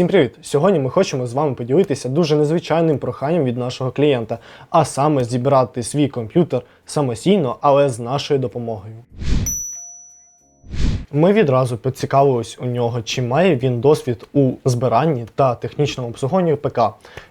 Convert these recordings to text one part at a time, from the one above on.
Всім привіт! Сьогодні ми хочемо з вами поділитися дуже незвичайним проханням від нашого клієнта, а саме зібрати свій комп'ютер самостійно, але з нашою допомогою. Ми відразу поцікавились у нього, чи має він досвід у збиранні та технічному обслуговуванні ПК.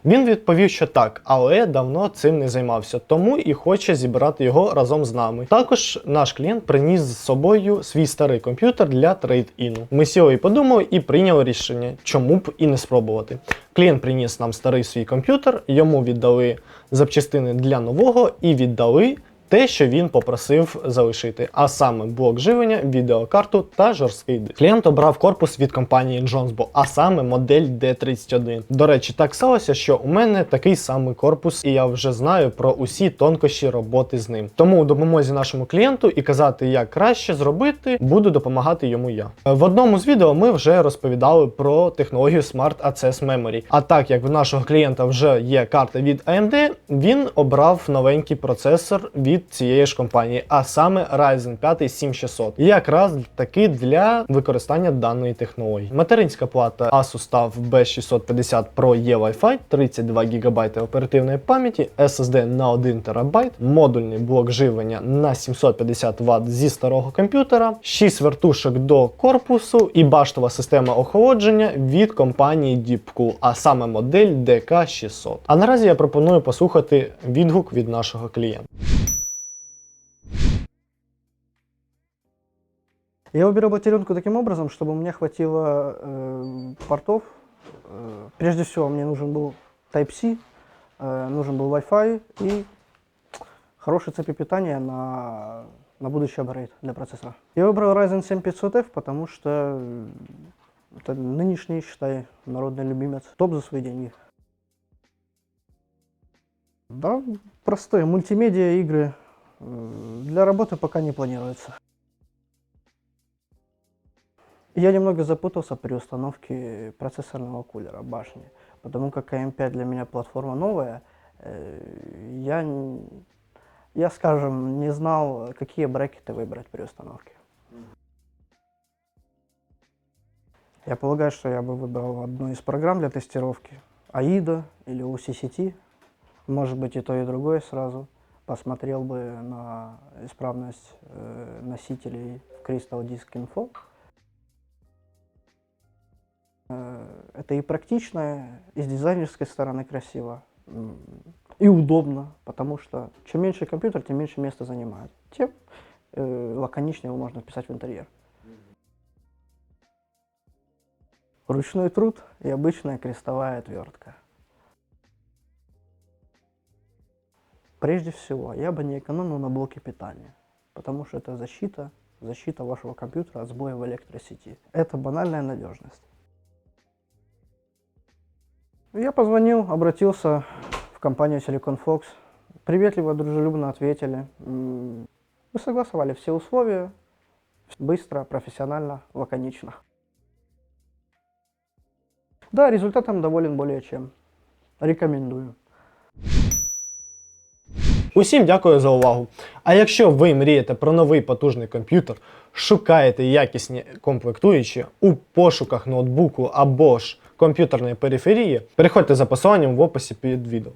Він відповів, що так, але давно цим не займався, тому і хоче зібрати його разом з нами. Також наш клієнт приніс з собою свій старий комп'ютер для трейд-іну. Ми сіли і подумали і прийняли рішення, чому б і не спробувати. Клієнт приніс нам старий свій комп'ютер, йому віддали запчастини для нового і віддали те, що він попросив залишити, а саме блок живлення, відеокарту та жорсткий диск. Клієнт обрав корпус від компанії Jonesbo, а саме модель D31. До речі, так сталося, що у мене такий самий корпус, і я вже знаю про усі тонкощі роботи з ним. Тому у допомозі нашому клієнту і казати, як краще зробити, буду допомагати йому я. В одному з відео ми вже розповідали про технологію Smart Access Memory. А так як в нашого клієнта вже є карта від AMD, він обрав новенький процесор від цієї ж компанії, а саме Ryzen 5 7600. Якраз таки для використання даної технології. Материнська плата Asus TUF B650 Pro є Wi-Fi, 32 ГБ оперативної пам'яті, SSD на 1 ТБ, модульний блок живлення на 750 Вт зі старого комп'ютера, 6 вертушок до корпусу і баштова система охолодження від компанії Deepcool, а саме модель DK600. А наразі я пропоную послухати відгук від нашого клієнта. Я выбирал батарейку таким образом, чтобы у меня хватило э, портов. Э, прежде всего, мне нужен был Type-C, э, нужен был Wi-Fi и хорошие цепи питания на, на будущий апгрейд для процессора. Я выбрал Ryzen 7 500F, потому что э, это нынешний, считай, народный любимец. Топ за свои деньги. Да, простые мультимедиа игры э, для работы пока не планируется. Я немного запутался при установке процессорного кулера башни, потому как AM5 для меня платформа новая. э, Я, я, скажем, не знал, какие брекеты выбрать при установке. Я полагаю, что я бы выбрал одну из программ для тестировки. AIDA или UCCT. Может быть и то, и другое сразу. Посмотрел бы на исправность э, носителей в Crystal Disk Info. Э, Это и практично, и с дизайнерской стороны красиво, и удобно, потому что чем меньше компьютер, тем меньше места занимает, тем э, лаконичнее его можно вписать в интерьер. Ручной труд и обычная крестовая отвертка. Прежде всего, я бы не экономил на блоке питания, потому что это защита, защита вашего компьютера от сбоя в электросети. Это банальная надежность. Я позвонил, обратился в компанию Silicon Fox. Приветливо, дружелюбно ответили. Мы согласовали все условия. Быстро, профессионально, лаконично. Да, результатом доволен более чем. Рекомендую. Усім дякую за увагу. А якщо ви мрієте про новий потужний комп'ютер, шукаєте якісні комплектуючі у пошуках ноутбуку або ж комп'ютерної периферії, переходьте за посиланням в описі під відео.